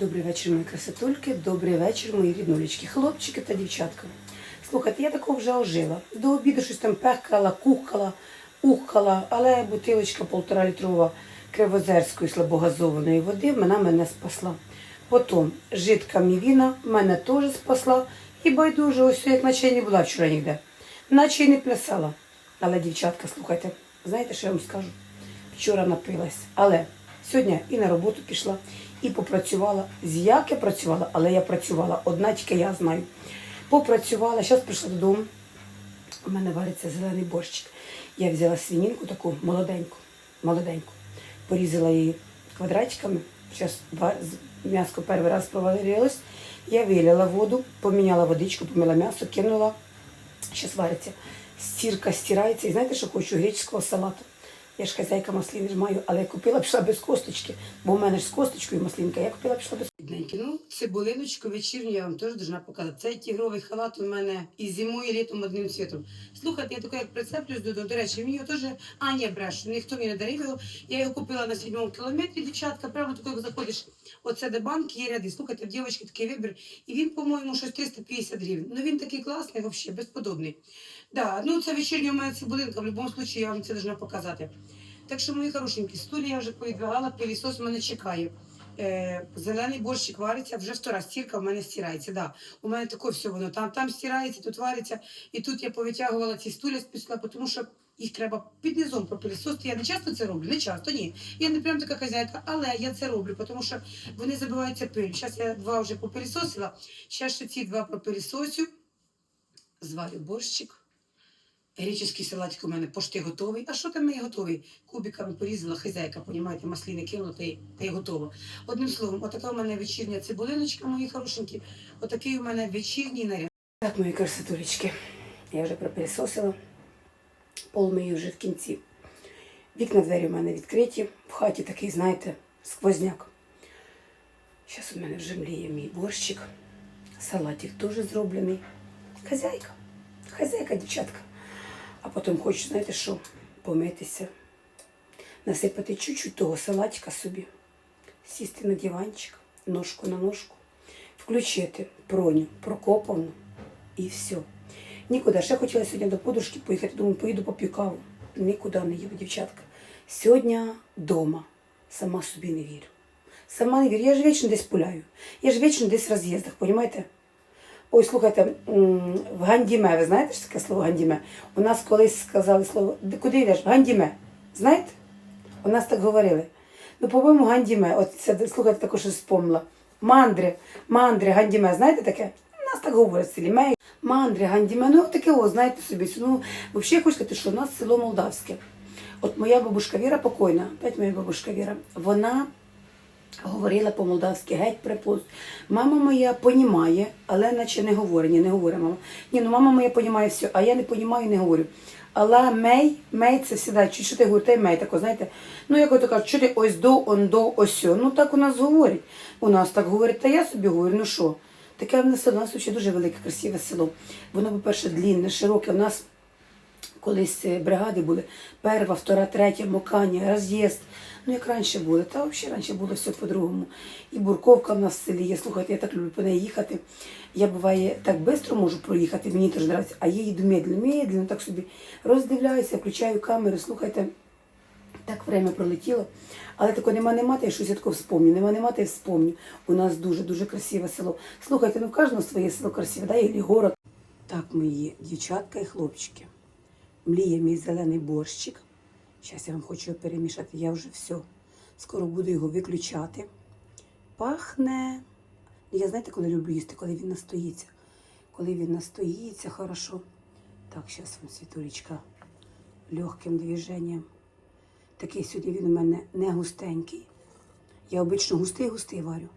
Добрий вечір, мої красотульки, добрий вечір, мої ріднулечки, хлопчики та дівчатка. Слухайте, я такого вже ожила. До обіду щось там пекала, кухала, ухала, але бутилочка полтора літрова кривозерської слабогазованої води вона мене спасла. Потім жидка мівіна мене теж спасла. І байдуже, ось як наче не була вчора ніде. Наче й не плясала. Але, дівчатка, слухайте, знаєте, що я вам скажу? Вчора напилась. Але сьогодні і на роботу пішла, і попрацювала. З як я працювала, але я працювала. Одна тільки я знаю. Попрацювала, зараз прийшла додому. У мене вариться зелений борщик. Я взяла свининку таку молоденьку, молоденьку, порізала її квадратиками. Зараз м'ясо перший раз проварилось. Я вилила воду, поміняла водичку, помила м'ясо, кинула. Зараз вариться. Стірка стирається. І знаєте, що хочу? Греческого салату. Я ж хазяйка маслини ж маю, але я купила пішла без косточки, бо в мене ж з косточкою маслинка, я купила пішла без Бідненькі. Ну, цибулиночку вечірню я вам теж должна показати. Цей тігровий халат у мене і зимою, і літом одним цвітом. Слухайте, я таке як прицеплюсь додому. До речі, мені його теж, а ні, бреш, ніхто мені не дарив його. Я його купила на сьомому кілометрі, дівчатка. Прямо тако, як заходиш, оце де банк, є ряди. Слухайте, в дівчатки такий вибір. І він, по-моєму, щось 350 гривень. Ну він такий класний, взагалі, безподобний. Да, ну це вечірня у мене цибулинка, в будь-якому випадку я вам це должна показати. Так що, мої хорошенькі, стулі я вже повідвигала, пилісос мене чекає. Е, зелений борщик вариться, вже втора стірка в мене стирається. Да. У мене таке все воно. Там, там стирається, тут вариться. І тут я повитягувала ці стулі списала, тому що їх треба під низом пропилісосити. Я не часто це роблю, не часто, ні. Я не прям така хазяйка, але я це роблю, тому що вони забиваються пиль. Зараз я два вже попилісосила, зараз ще ці два пропилісосю, зварю борщик. Греческий салатик у мене пошти готовий. А що там має готовий? Кубиками порізала хазяйка, понімаєте, маслини кинула та й, та й готово. Одним словом, отака у мене вечірня цибулиночка, мої хорошенькі. Отакий у мене вечірній наряд. Так, мої красотулечки, я вже пропилісосила. Пол мию вже в кінці. Вікна двері у мене відкриті. В хаті такий, знаєте, сквозняк. Зараз у мене вже мліє мій борщик. Салатик теж зроблений. Хазяйка. Хазяйка, дівчатка. А потім хочу, знаєте що, помитися, насипати чуть-чуть того салатика собі, сісти на диванчик, ножку на ножку, включити проню, прокопану і все. Нікуди. Ще хотіла сьогодні до подушки поїхати, думаю, поїду поп'ю каву. Нікуди не їду, дівчатка. Сьогодні вдома. Сама собі не вірю. Сама не вірю. Я ж вічно десь пуляю. Я ж вічно десь в роз'їздах, розумієте? Ой, слухайте, в Гандіме, ви знаєте що таке слово Гандіме? У нас колись сказали слово, куди йдеш? В Гандіме. Знаєте? У нас так говорили. Ну, по-моєму, Гандіме. От це, слухайте, також спомнила. Мандри, мандри, Гандіме, знаєте таке? У нас так говорять в селі. Мандри, Гандіме. Ну, таке, о, знаєте собі. Ну, взагалі, я хочу сказати, що у нас село Молдавське. От моя бабушка Віра покойна, опять моя бабушка Віра, вона говорила по-молдавськи, геть припуст. Мама моя понімає, але наче не говорить. Ні, не говорить мама. Ні, ну мама моя понімає все, а я не понімаю і не говорю. Але мей, мей це всегда, чи що ти говориш, ти мей, тако, знаєте, ну як ото кажуть, що ти ось до, он до, ось. Ну так у нас говорять. У нас так говорять, та я собі говорю, ну що? Таке в нас село, у нас дуже велике, красиве село. Воно, по-перше, длінне, широке. У нас колись е, бригади були перша, втора, третя, мокання, роз'їзд. Ну, як раніше було, та взагалі раніше було все по-другому. І бурковка в нас в селі є. Слухайте, я так люблю по неї їхати. Я буває так швидко можу проїхати, мені теж подобається, а я їду медленно, медленно, так собі роздивляюся, включаю камеру, слухайте. Так время пролетіло. Але тако нема нема, та я щось я тако вспомню. Нема нема, та я вспомню. У нас дуже-дуже красиве село. Слухайте, ну в кожного своє село красиве, да, і город. Так, мої дівчатка і хлопчики. Мліє мій зелений борщик. Зараз я вам хочу його перемішати. Я вже все. Скоро буду його виключати. Пахне. Я знаєте, коли люблю їсти, коли він настоїться. Коли він настоїться, хорошо. Так, зараз вам світулечка легким движенням. Такий сьогодні він у мене не густенький. Я обично густий-густий варю.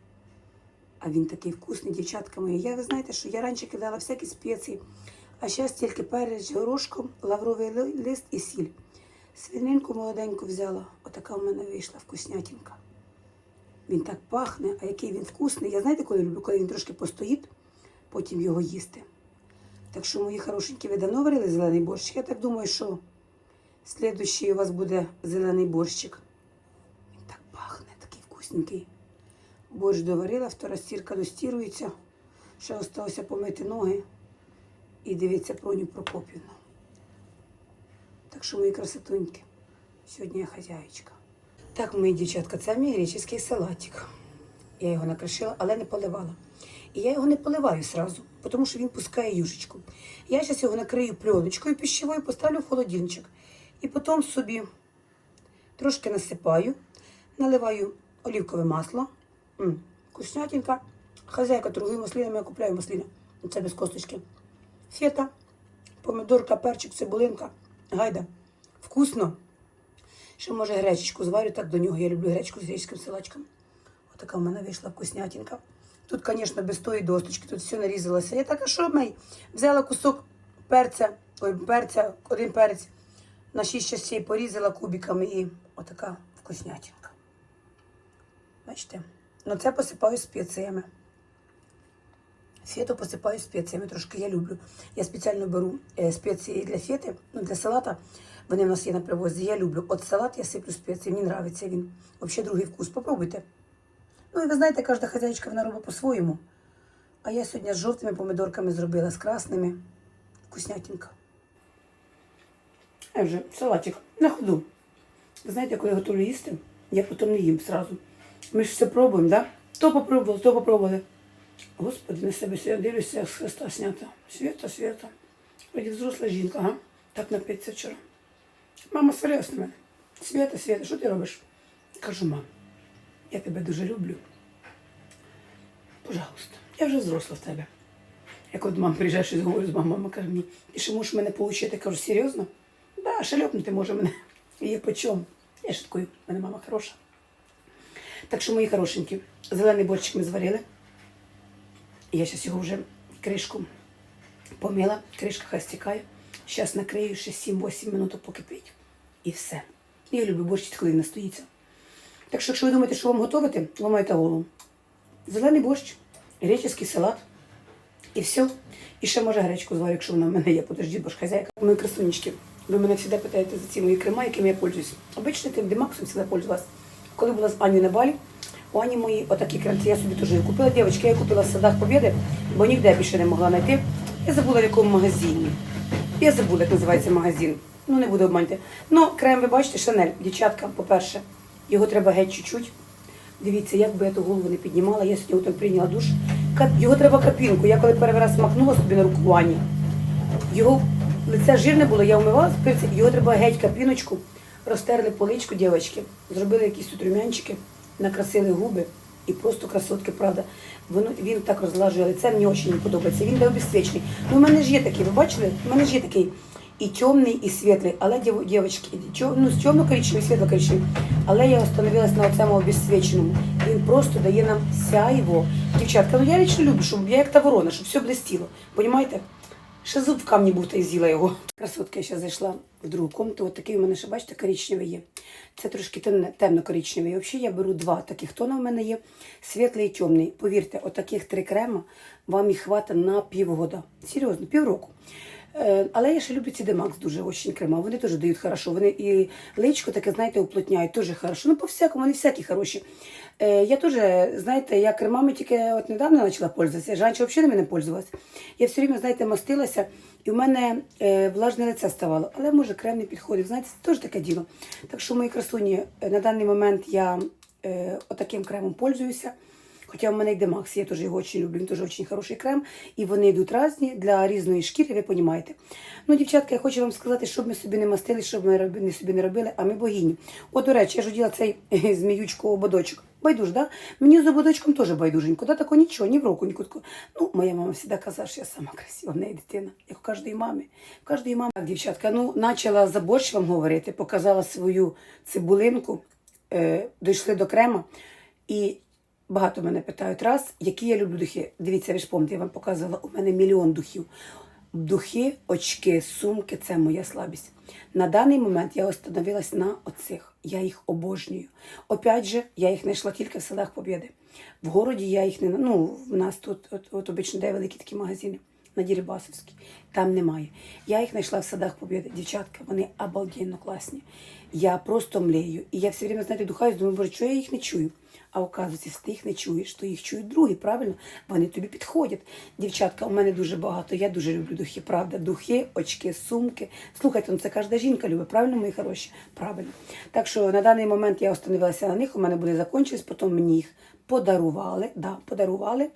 А він такий вкусний, дівчатка мої. Я ви знаєте, що я раніше кидала всякі спеції, а зараз тільки перець горошком, лавровий лист і сіль. Свининку молоденьку взяла, отака в мене вийшла вкуснятінка. Він так пахне, а який він вкусний. Я знаєте, коли люблю, коли він трошки постоїть, потім його їсти. Так що, мої хорошенькі, ви давно варили зелений борщ? Я так думаю, що слідущий у вас буде зелений борщик. Він так пахне, такий вкусненький. Борщ доварила, втора стірка достірується. Ще залишилося помити ноги і дивіться Проню Прокопівну. Так що мої красотуньки, сьогодні я хазяєчка. Так, мої дівчатка, це мій греческий салатик. Я його накришила, але не поливала. І я його не поливаю сразу, тому що він пускає юшечку. Я зараз його накрию пленочкою пищевою, поставлю в холодильничок. І потім собі трошки насипаю, наливаю олівкове масло. М, вкуснятинка. Хазяйка торгує маслинами, я купляю маслини. Це без косточки. Фета, помидорка, перчик, цибулинка. Гайда. Вкусно. Ще може гречечку зварю, так до нього. Я люблю гречку з греческим салачком. Отака в мене вийшла вкуснятинка. Тут, звісно, без тої досточки, тут все нарізалося. Я так, а що мей? Взяла кусок перця, ой, перця, один перець, на шість частей порізала кубиками і отака вкуснятинка. Бачите? Ну це посипаю спеціями. Фету посипаю спеціями трошки, я люблю. Я спеціально беру е, спеції для фети, ну для салата. Вони в нас є на привозі. Я люблю. От салат я сиплю спеції, мені подобається він. Взагалі другий вкус. Попробуйте. Ну і ви знаєте, кожна хазяйка вона робить по-своєму. А я сьогодні з жовтими помидорками зробила, з красними. Вкуснятинка. А вже салатик на ходу. Ви знаєте, коли я готовлю їсти, я потім не їм зразу. Ми ж все пробуємо, да? То попробували, то попробували. Господи, на себе сьогодні дивлюся, з хреста снята. Свята, свята. Вроді взросла жінка, ага. Так напиться вчора. Мама сварилась на мене. Свята, Свята, що ти робиш? Кажу, мам, я тебе дуже люблю. Пожалуйста, я вже взросла в тебе. Як от мама приїжджає, щось говорю з мамою, мама каже мені, ти ще можеш мене получити? Я кажу, серйозно? Да, шальопнути може мене. Є по чому. Я шуткую, в мене мама хороша. Так що, мої хорошенькі, зелений борщик ми зварили. Я зараз його вже кришку помила, кришка хай стікає. Зараз накрию ще 7-8 минут покипить. І все. Я люблю борщ, коли він настоїться. Так що, якщо ви думаєте, що вам готувати, ламайте голову. Зелений борщ, греческий салат. І все. І ще може гречку зварю, якщо вона в мене є. Подожди, бо ж хазяйка. Мої красунечки. Ви мене завжди питаєте за ці мої крема, якими я пользуюсь. Обично тим демаксом завжди пользувалась. Коли була з Анею на балі, у мої отакі кремці, я собі теж купила. Дівчатки, я купила в садах Побєди, бо ніде більше не могла знайти. Я забула в якому магазині. Я забула, як називається магазин. Ну, не буду обманьте. Ну, крем, ви бачите, Шанель, дівчатка, по-перше, його треба геть чуть-чуть. Дивіться, як би я ту голову не піднімала, я сьогодні утром прийняла душ. Його треба капінку. Я коли перший раз смакнула собі на руку у його лице жирне було, я вмивала спирці, його треба геть капіночку, розтерли поличку, дівчатки, зробили якісь тут румянчики, накрасили губи і просто красотки, правда. Воно, він так розлажує лице, мені дуже не подобається. Він де обезсвічений. Ну, у мене ж є такий, ви бачили? У мене ж є такий і темний, і світлий, але дів- дівчатки, ну, з темно-коричневий, світло-коричневий. Але я остановилась на цьому обезсвіченому. Він просто дає нам сяйво. Дівчатка, ну я лично люблю, щоб я як та ворона, щоб все блистіло. Понімаєте? Ще зуб в камні був та й з'їла його. Красотка, я ще зайшла в другу комнату. От такий у мене ще, бачите, коричневий є. Це трошки темно- темно-коричневий. Взагалі я беру два таких тона в мене є. Світлий і темний. Повірте, отаких три крема вам їх хватить на півгода. Серйозно, півроку. Е, Але я ще люблю ці Демакс дуже очень крема. Вони теж дають хорошо. Вони і личко таке, знаєте, уплотняють теж хорошо. Ну, по всякому, вони всякі хороші. Е, Я теж, знаєте, я кремами тільки от недавно почала пользуватися. Я взагалі ними не пользувалася. Я все время, знаєте, мастилася, і в мене е, влажне лице ставало. Але може крем не підходив. Знаєте, це теж таке діло. Так що, мої красуні, на даний момент я отаким кремом пользуюся. Хоча в мене йде Макс, я теж його дуже люблю, він дуже хороший крем. І вони йдуть різні для різної шкіри, ви розумієте. Ну, дівчатка, я хочу вам сказати, щоб ми собі не мастили, щоб ми не собі не робили, а ми богині. От, до речі, я ж оділа цей е, зміючку ободочок. Байдуж, да? Мені з ободочком теж байдуженько. Да, такого нічого, ні в року, ні кутку. Ну, моя мама завжди казала, що я сама красива, в неї дитина, як у кожної мами. У кожної мами. Так, дівчатка, ну, почала за борщ вам говорити, показала свою цибулинку, е, дійшли до крема. І Багато мене питають раз, які я люблю духи. Дивіться, ви ж пам'ятаєте, я вам показувала, у мене мільйон духів. Духи, очки, сумки це моя слабість. На даний момент я остановилась на оцих. Я їх обожнюю. Опять же, я їх знайшла тільки в селах Побєди. В городі я їх не ну, в нас тут от, от обично де великі такі магазини на Дірібасовській. Там немає. Я їх знайшла в садах Побєди. Дівчатка, вони обалденно класні. Я просто млею. І я все время, знаєте, духаюсь, думаю, чого я їх не чую? А оказується, ти їх не чуєш, то їх чують другі, правильно? Вони тобі підходять. Дівчатка, у мене дуже багато. Я дуже люблю духи, правда. Духи, очки, сумки. Слухайте, ну це кожна жінка любить, правильно, мої хороші? Правильно. Так що на даний момент я остановилася на них, у мене буде закончились, потім мені їх подарували. Да, подарували.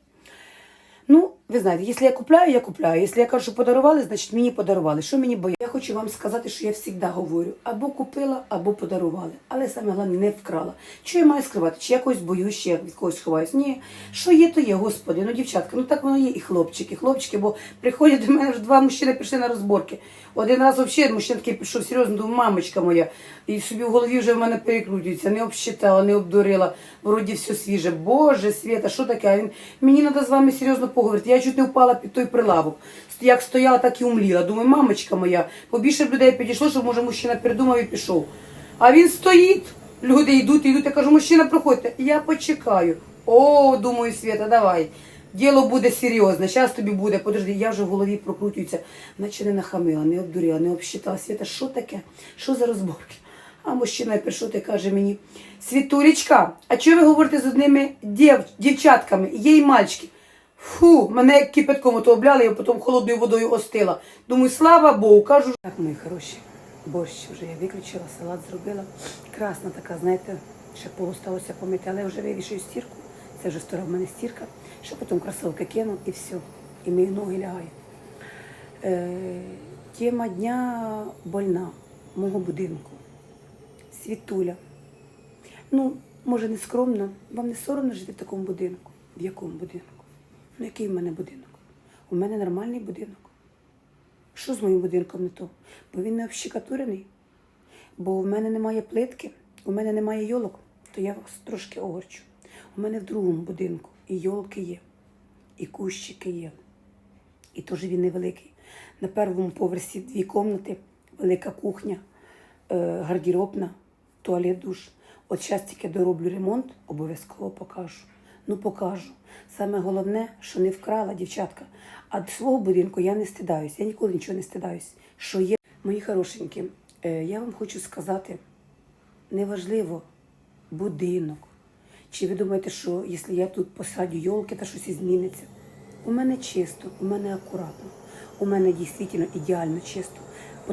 Ну, ви знаєте, якщо я купляю, я купляю. Якщо я кажу, що подарували, значить мені подарували. Що мені боя? Я хочу вам сказати, що я завжди говорю: або купила, або подарували. Але саме головне не вкрала. Що я маю скривати? Чи я когось боюсь, чи я від когось ховаюсь? Ні, що є, то є, господи. Ну, дівчатка, ну так воно є і хлопчики, хлопчики, бо приходять до мене вже два мужчини пішли на розборки. Один раз взагалі мужчина такий пішов серйозно, думаю, мамочка моя, і собі в голові вже в мене перекрутюється, не обсчитала, не обдурила, вроді все свіже. Боже, Свята, що таке? Він мені треба з вами серйозно поговорити. Я чуть не впала під той прилавок. Як стояла, так і умліла. Думаю, мамочка моя, побільше б людей підійшло, щоб може мужчина передумав і пішов. А він стоїть. Люди йдуть, йдуть. Я кажу, мужчина, проходьте. Я почекаю. О, думаю, Свята, давай. Діло буде серйозне, зараз тобі буде. Подожди, я вже в голові прокрутюється. Наче не нахамила, не обдурила, не обсчитала. Свята, що таке? Що за розборки? А мужчина прийшов і каже мені: Світулечка, а чого ви говорите з одними дів, дівчатками? Є й мальчики. Фу, мене як кипятком ото обляли, я потім холодною водою остила. Думаю, слава Богу, кажу. Так, мої хороші, борщ вже я виключила, салат зробила. Красна така, знаєте, ще полу сталося помити, але вже вивішую стірку. Це вже стара в мене стірка. Ще потім кросовки кину і все. І мої ноги лягають. Е, тема дня больна мого будинку. Світуля. Ну, може, не скромно. Вам не соромно жити в такому будинку? В якому будинку? Ну, який в мене будинок? У мене нормальний будинок. Що з моїм будинком не то? Бо він не общикатурений. Бо в мене немає плитки, у мене немає йолок, то я вас трошки огорчу. У мене в другому будинку і йолки є, і кущики є. І теж він невеликий. На першому поверсі дві кімнати, велика кухня, е, гардеробна, туалет, душ. От зараз тільки дороблю ремонт, обов'язково покажу. Ну, покажу. Саме головне, що не вкрала дівчатка. А свого будинку я не стидаюсь. Я ніколи нічого не стидаюсь. Що є, мої хорошенькі, е, я вам хочу сказати, неважливо будинок. Чи ви думаєте, що якщо я тут посадю йолки, то щось зміниться? У мене чисто, у мене акуратно, у мене дійсно ідеально чисто,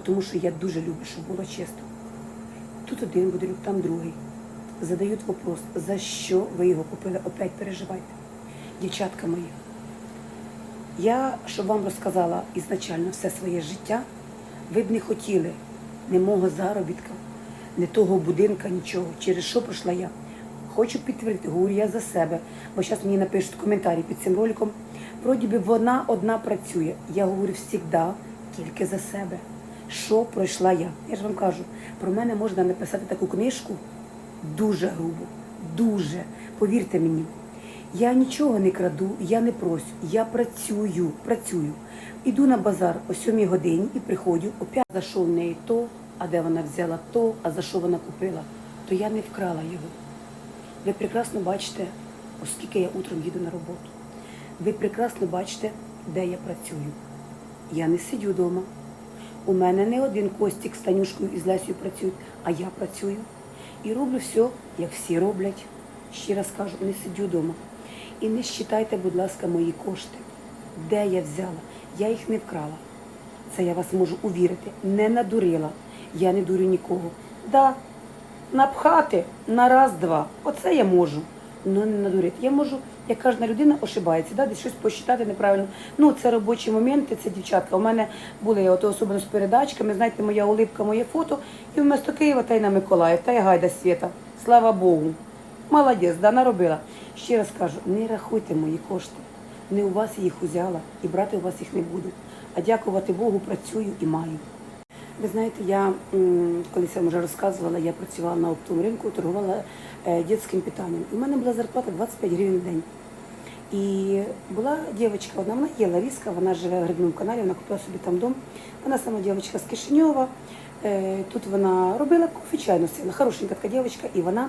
тому що я дуже люблю, щоб було чисто. Тут один будинок, там другий. Задають вопрос, за що ви його купили? Опять переживайте. Дівчатка мої, я, щоб вам розказала ізначально все своє життя, ви б не хотіли ні мого заробітка, ні того будинка, нічого. Через що пройшла я? Хочу підтвердити, говорю я за себе, бо зараз мені напишуть коментарі під цим роликом. Вроді би вона одна працює. Я говорю завжди тільки за себе. Що пройшла я? Я ж вам кажу, про мене можна написати таку книжку дуже грубо, дуже. Повірте мені. Я нічого не краду, я не просю, я працюю, працюю. Іду на базар о 7 годині і приходжу, опять за що в неї то, а де вона взяла то, а за що вона купила, то я не вкрала його. Ви прекрасно бачите, оскільки я утром їду на роботу. Ви прекрасно бачите, де я працюю. Я не сидю вдома. У мене не один Костік з Танюшкою і з Лесею працюють, а я працюю. І роблю все, як всі роблять. Ще раз кажу, не сидю вдома. І не считайте, будь ласка, мої кошти. Де я взяла? Я їх не вкрала. Це я вас можу увірити. Не надурила. Я не дурю нікого. Да, напхати на раз-два. Оце я можу. Ну не надурити. Я можу, як кожна людина ошибається, да, десь щось посчитати неправильно. Ну, це робочі моменти, це дівчатка. У мене були от, особливо з передачками, знаєте, моя улипка, моє фото, і вместо Києва та й на Миколаїв, та й гайда світа. Слава Богу. Молодець, да, наробила. Ще раз кажу, не рахуйте мої кошти. Не у вас їх узяла і брати у вас їх не буду. А дякувати Богу, працюю і маю. Ви знаєте, я колись я вам вже розказувала, я працювала на оптовому ринку, торгувала е, дитячим питанням. І в мене була зарплата 25 гривень в день. І була дівчинка, одна вона є Ларіска, вона живе в Грибному каналі, вона купила собі там дом. Вона сама дівчинка з Кишиньова. Е, тут вона робила кофе чайну сила, хорошенька така дівчинка, і вона.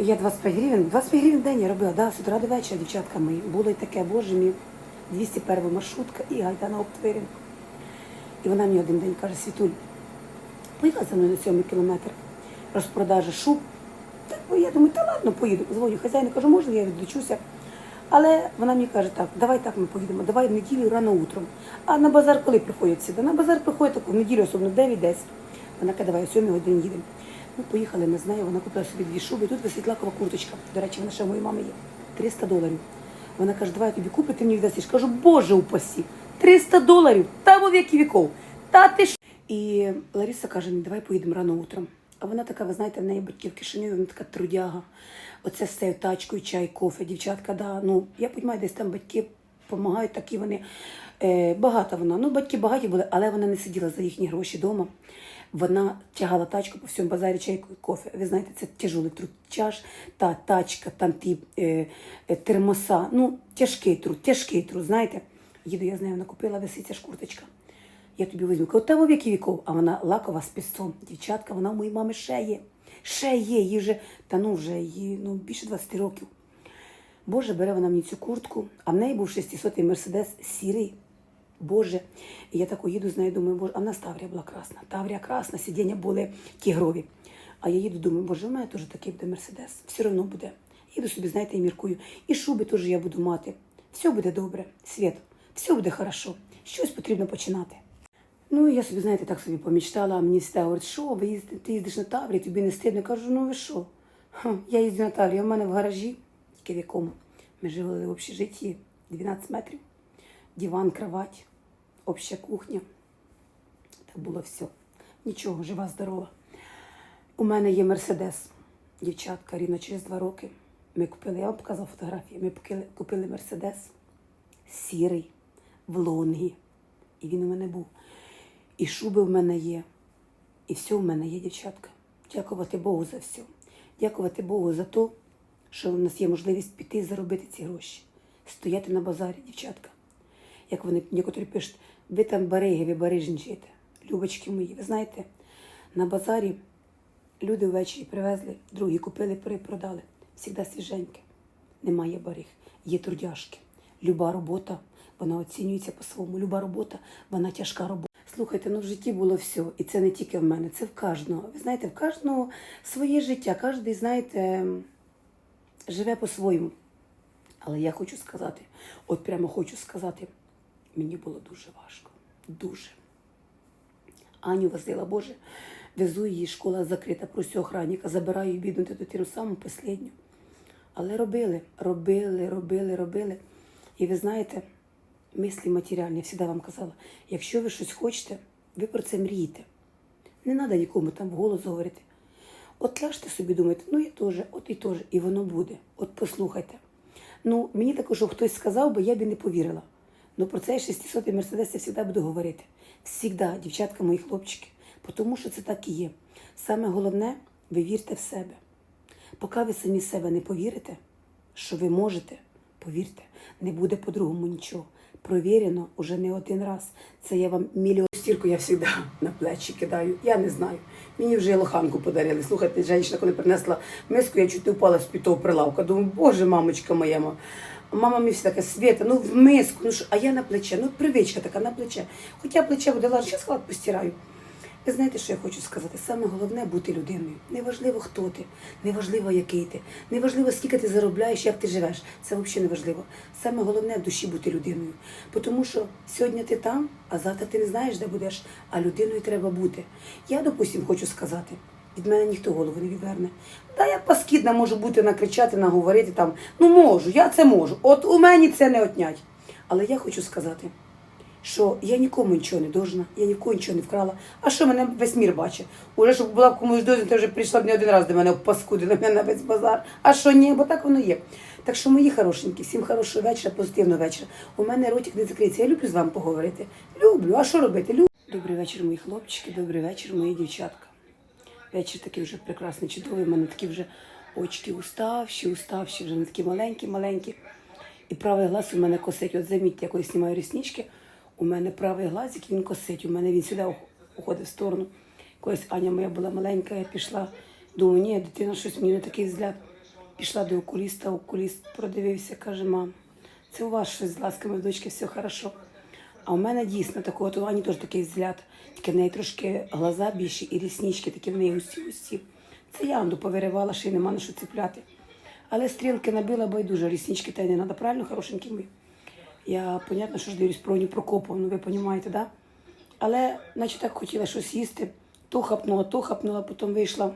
Я 25 гривень, 25 гривень в день я робила, да, з утра до вечора, дівчатка мої. Було й таке, боже мій, 201 маршрутка і гайда на ринок. І вона мені один день каже, Світуль, поїхала за мною на сьомий кілометр розпродажа шуб Так, я думаю, та ладно, поїду. Дзвоню хазяїну, кажу, можна я відлучуся. Але вона мені каже, так, давай так ми поїдемо, давай в неділю рано утром. А на базар коли приходять всі? На базар приходять таку в неділю, особливо 9-10. Вона каже, давай о 7 годині їдемо. Ми поїхали, не знаю, вона купила собі дві шуби, тут висить лакова курточка. До речі, вона ще в моєї мами є. 300 доларів. Вона каже, давай я тобі куплю, ти мені віддасиш. Кажу, боже упасі, 300 доларів, та во віки віков. Та ти ж. І Лариса каже, «Ну, давай поїдемо рано утром. А вона така, ви знаєте, в неї батьків кишеню, вона така трудяга. Оце цією тачкою, чай, кофе, дівчатка, да. Ну, я розумію, десь там батьки допомагають, такі вони. Е, багата вона. Ну, батьки багаті були, але вона не сиділа за їхні гроші вдома. Вона тягала тачку по всьому базарі чайку кофе. Ви знаєте, це тяжелий труд. Чаш, та тачка, там ті е, е, термоса. Ну, тяжкий труд, тяжкий труд, знаєте. Їду, я з нею накупила, виситься ж курточка. Я тобі візьму. Кажу, та во віки віков. А вона лакова з пісцом. Дівчатка, вона у моїй мами ще є. Ще є, їй вже, та ну вже їй ну, більше 20 років. Боже, бере вона мені цю куртку, а в неї був 600-й мерседес сірий. Боже, і я тако їду з нею, думаю, боже, а в нас Таврія була красна. Таврія красна, сидіння були тігрові. А я їду, думаю, боже, в мене теж такий буде мерседес. Все одно буде. Їду собі, знаєте, і міркую. І шуби теж я буду мати. Все буде добре, світ, все буде хорошо. Щось потрібно починати. Ну, я собі, знаєте, так собі помічтала, а мені всегда говорять, що ви їздите, ти їздиш на Таврі, тобі не стидно. Я кажу, ну ви що? Я їздю на Таврі, в мене в гаражі, тільки в якому. Ми жили в общежитті 12 метрів, диван, кровать, обща кухня. Так було все. Нічого, жива, здорова. У мене є Мерседес, дівчатка, рівно через два роки. Ми купили, я вам показала фотографії, ми купили Мерседес сірий, в лонгі. І він у мене був. І шуби в мене є. І все в мене є, дівчатка. Дякувати Богу за все. Дякувати Богу за те, що в нас є можливість піти і заробити ці гроші. Стояти на базарі, дівчатка. Як вони некоторі пишуть, ви там бариги, ви барижничаєте. Любочки мої, ви знаєте, на базарі люди ввечері привезли, другі купили, перепродали. Всігда свіженьке. Немає бариг, є трудяшки. Люба робота, вона оцінюється по-своєму. Люба робота, вона тяжка робота. Слухайте, ну в житті було все, і це не тільки в мене, це в кожного. Ви знаєте, в кожного своє життя, кожен, знаєте, живе по-своєму. Але я хочу сказати, от прямо хочу сказати, мені було дуже важко. Дуже. Аню возила, Боже, везу її, школа закрита, просю охранника, забираю її бідну дитину саму последню. Але робили, робили, робили, робили. І ви знаєте, мислі матеріальні, я завжди вам казала, якщо ви щось хочете, ви про це мрієте. Не треба нікому там вголос говорити. От ляжте собі, думаєте, ну я теж, от і теж, і воно буде. От послухайте. Ну, мені також, хтось сказав би, я б і не повірила. Ну про цей 600 мерседес я завжди буду говорити. Всігда, дівчатка, мої хлопчики. Тому що це так і є. Саме головне, ви вірте в себе. Поки ви самі себе не повірите, що ви можете, повірте, не буде по-другому нічого. Провірено уже не один раз. Це я вам мільйон стірку я завжди на плечі кидаю. Я не знаю. Мені вже лоханку подарили. Слухайте, жінка, коли принесла миску, я чуть не впала з під того прилавка. Думаю, боже, мамочка моя. ма». Мама мені все таке, світа, ну в миску, ну що, а я на плече, ну привичка така на плече. Хоча плече буде лежати, зараз склад постираю. Ви знаєте, що я хочу сказати? Саме головне бути людиною. Неважливо, хто ти, неважливо, який ти, неважливо, скільки ти заробляєш, як ти живеш. Це взагалі не важливо. Саме головне в душі бути людиною. Тому що сьогодні ти там, а завтра ти не знаєш, де будеш, а людиною треба бути. Я, допустим, хочу сказати. Від мене ніхто голову не відверне. Та я паскідна можу бути, накричати, наговорити там. Ну можу, я це можу. От у мені це не отнять. Але я хочу сказати, що я нікому нічого не должна, я нікого нічого не вкрала. А що мене весь мір бачить? Уже щоб була б комусь дозі, ти вже прийшла б не один раз до мене паскудила мене на весь базар. А що ні, бо так воно є. Так що, мої хорошенькі, всім хорошого вечора, позитивного вечора. У мене ротик не закриється. Я люблю з вами поговорити. Люблю. А що робити? Люблю. Добрий вечір, мої хлопчики, добрий вечір, мої дівчатка. Вечір такий вже прекрасний, чудовий. У мене такі вже очки уставші, уставші, вже не такі маленькі, маленькі. І правий глаз у мене косить. От замітьте, я коли знімаю ріснички, у мене правий глазик, він косить. У мене він сюди уходить в сторону. Колись Аня моя була маленька, я пішла, думаю, ні, дитина щось мені не такий взгляд. Пішла до окуліста, окуліст продивився, каже, мам, це у вас щось з ласками дочки, все хорошо. А у мене дійсно такого, у Ані теж такий взгляд, тільки в неї трошки глаза більші і ріснички, такі в неї усі. Це я анду повиривала, ще й нема на що ціпляти. Але стрілки набила байдуже, ріснички та й не треба, правильно, хорошенькі мої? Я, понятно, що ж дивлюсь про Ню Прокоповну, ви розумієте, да? Але, наче так хотіла щось їсти, то хапнула, то хапнула, потім вийшла,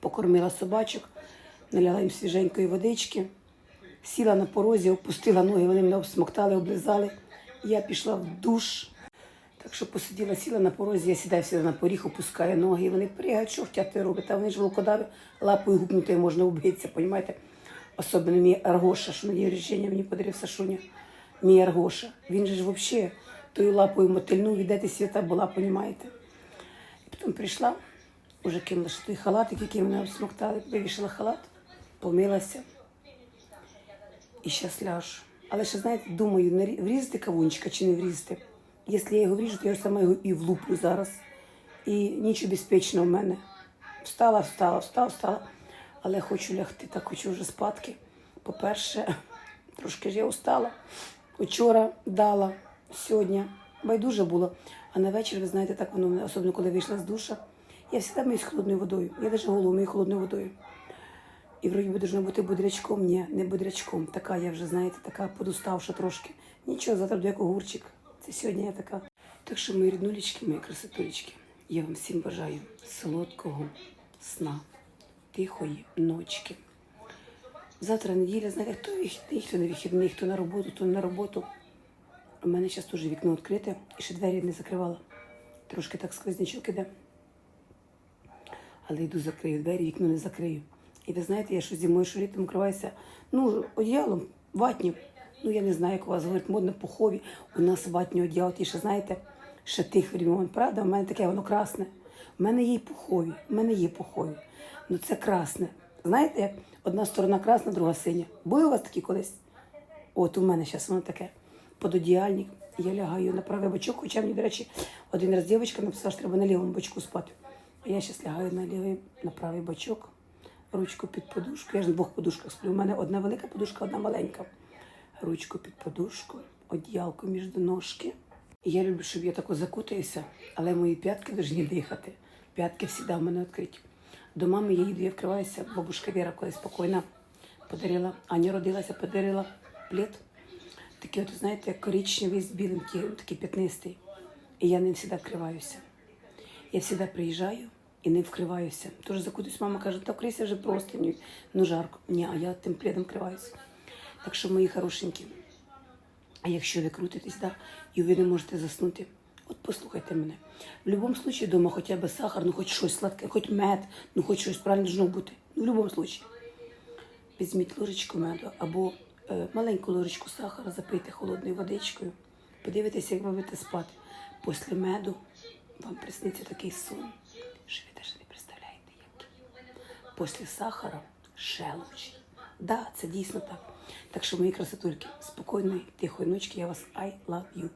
покормила собачок, наляла їм свіженької водички, сіла на порозі, опустила ноги, вони мене обсмоктали, облизали. Я пішла в душ. Так що посиділа, сіла на порозі, я сідаю всегда на поріг, опускаю ноги, і вони пригають, що хотять робити. А вони ж волкодави лапою гупнутою можна вбитися, понімаєте? Особливо мій Аргоша, що день рішення мені подарив Сашуня. Мій Аргоша. Він же ж взагалі тою лапою мотильну, віддати свята була, понімаєте? І потім прийшла, вже кинула той халатик, який мене обсмоктали, вивішала халат, помилася і зараз ляжу. Але ще, знаєте, думаю, врізати кавунчика чи не врізати. Якщо я його вріжу, то я сама його і влуплю зараз. І ніч безпечно в мене. Встала, встала, встала, встала. Але хочу лягти, так хочу вже спадки. По-перше, трошки ж я устала. Вчора дала, сьогодні байдуже було. А на вечір, ви знаєте, так воно особливо коли вийшла з душа. Я завжди мию з холодною водою. Я навіть голову мию холодною водою. І вроді би должно бути бодрячком. Ні, не бодрячком. Така я вже, знаєте, така подуставша трошки. Нічого, завтра буду як огурчик. Це сьогодні я така. Так що, мої ріднулечки, мої красотулечки, я вам всім бажаю солодкого сна, тихої ночки. Завтра неділя, знаєте, хто вихідний, хто не вихідний, хто на роботу, хто не на роботу. У мене зараз теж вікно відкрите і ще двері не закривала. Трошки так сквознячок іде. Але йду закрию двері, вікно не закрию. І ви знаєте, я що зимою що літом укриваюся, ну, одіялом, ватнім. Ну, я не знаю, як у вас говорять, модно пухові. У нас ватні одіяла, ті ще, знаєте, ще тих времен, правда? У мене таке воно красне. У мене є й пухові, у мене є пухові. Ну це красне. Знаєте, як одна сторона красна, друга синя. Були у вас такі колись? От у мене зараз воно таке. Пододіальник. Я лягаю на правий бочок, хоча мені, до речі, один раз дівчинка написала, що треба на лівому бочку спати. А я зараз лягаю на лівий, на правий бочок, ручку під подушку. Я ж на двох подушках сплю. У мене одна велика подушка, одна маленька. Ручку під подушку, одіялко між ножки. Я люблю, щоб я тако закутаюся, але мої п'ятки повинні дихати. П'ятки завжди в мене відкриті. До мами я їду, я вкриваюся. Бабушка Віра колись спокійно подарила. Аня родилася, подарила плед. Такий, от, знаєте, коричневий з білим, такий п'ятнистий. І я ним завжди вкриваюся. Я завжди приїжджаю і не вкриваюся. Тож закутуюсь, мама каже, та вкрийся вже простиню. Ну жарко. Ні, а я тим пледом вкриваюся. Так що, мої хорошенькі, а якщо ви крутитесь, да, і ви не можете заснути, от послухайте мене. В будь-якому випадку вдома хоча б сахар, ну хоч щось сладке, хоч мед, ну хоч щось правильно должно бути. Ну, в будь-якому випадку. Візьміть ложечку меду або е, маленьку ложечку сахара, запийте холодною водичкою. Подивитеся, як ви будете спати. Після меду вам присниться такий сон, що ви навіть не представляєте, який. Після сахара ще лучше. Да, це дійсно так. Так що, мої красотульки, спокійної, тихої ночки, я вас I love you.